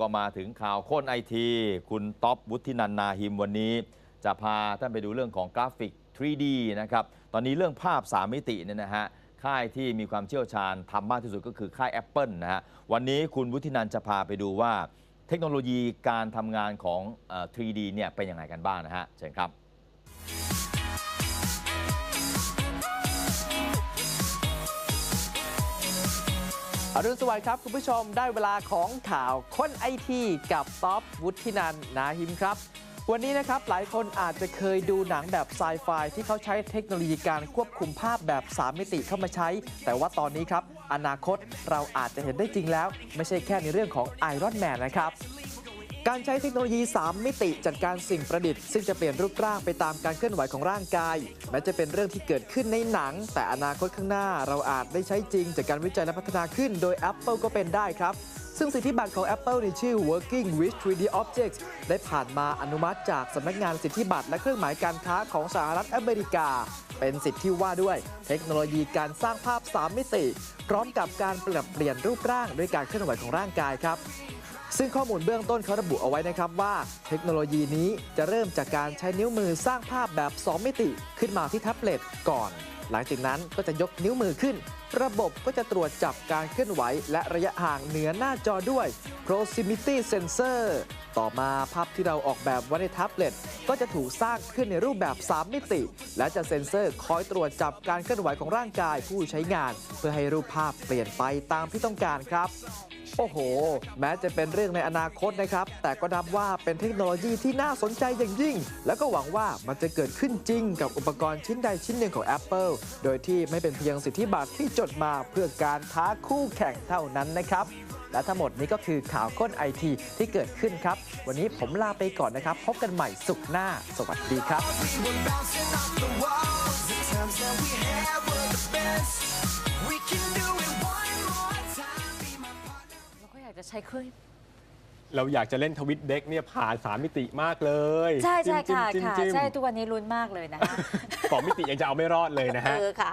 ก็มาถึงข่าวโค้นไอที คุณท็อปวุฒินันนาหิมวันนี้ จะพาท่านไปดูเรื่องของกราฟิก 3D นะครับ ตอนนี้เรื่องภาพ 3 มิติเนี่ยนะฮะ ค่ายที่มีความเชี่ยวชาญทำมากที่สุดก็คือค่าย Apple นะฮะ วันนี้คุณวุฒินันจะพาไปดูว่า เทคโนโลยีการทำงานของ 3D เนี่ยเป็นยังไงกันบ้างนะฮะ เชิญครับ อรุณสวัสดิ์ครับ คุณผู้ชมได้เวลาของข่าวค้นไอทีกับท็อปวุฒินันนาหิมครับ วันนี้นะครับหลายคนอาจจะเคยดูหนังแบบไซไฟที่เขาใช้เทคโนโลยีการควบคุมภาพแบบ 3 มิติเข้ามาใช้ แต่ว่าตอนนี้ครับ อนาคตเราอาจจะเห็นได้จริงแล้ว ไม่ใช่แค่ในเรื่องของไอรอนแมนนะครับ การใช้เทคโนโลยี 3 มิติจัดการสิ่งประดิษฐ์ซึ่งจะเปลี่ยนรูปร่างไปตามการเคลื่อนไหวของร่างกาย แม้จะเป็นเรื่องที่เกิดขึ้นในหนัง แต่อนาคตข้างหน้าเราอาจได้ใช้จริง จากการวิจัยและพัฒนาขึ้น โดย Apple ก็เป็นได้ครับ ซึ่งสิทธิบัตรของ Apple ในชื่อ Working with 3D Objects ได้ผ่านมาอนุมัติจากสำนักงานสิทธิบัตรและเครื่องหมายการค้าของสหรัฐอเมริกา เป็นสิทธิที่ว่าด้วย เทคโนโลยีการสร้างภาพ 3 มิติ พร้อมกับการปรับเปลี่ยนรูปร่างด้วยการเคลื่อนไหวของร่างกายครับ ซึ่งข้อมูลเบื้องต้นเขาระบุเอาไว้นะครับว่า เทคโนโลยีนี้จะเริ่มจากการใช้นิ้วมือสร้างภาพแบบ 2 มิติขึ้นมาที่แท็บเล็ตก่อน หลังจากนั้นก็จะยกนิ้วมือขึ้น ระบบก็จะตรวจจับการเคลื่อนไหว และระยะห่างเหนือหน้าจอด้วย proximity sensor ต่อมาภาพที่เราออกแบบไว้ในแท็บเล็ตก็จะถูกสร้างขึ้นในรูปแบบ 3 มิติ และจะเซ็นเซอร์คอยตรวจจับการเคลื่อนไหวของร่างกายผู้ใช้งาน เพื่อให้รูปภาพเปลี่ยนไปตามที่ต้องการครับ โอ้โห แม้จะเป็นเรื่องในอนาคตนะครับ แต่ก็นับว่าเป็นเทคโนโลยีที่น่าสนใจอย่างยิ่ง แล้วก็หวังว่ามันจะเกิดขึ้นจริงกับอุปกรณ์ชิ้นใดชิ้นหนึ่งของ Apple โดยที่ไม่เป็นเพียงสิทธิบัตรที่จดมาเพื่อการท้าคู่แข่งเท่านั้นนะครับและทั้งหมดนี้ก็คือข่าวค้นไอทีที่เกิดขึ้นครับ วันนี้ผมลาไปก่อนนะครับ พบกันใหม่สุขหน้า สวัสดีครับ ช้เครื่องเราอยากจะเล่นทวิตเด็กเนี่ยผ่านสามมิติมากเลยใช่ใช่ค่ะจิ้มค่ะจิ้มจิ้มใช่ทุกวันนี้ลุ้นมากเลยนะคะ สองมิติยังจะเอาไม่รอดเลยนะเอฮะอค่ะ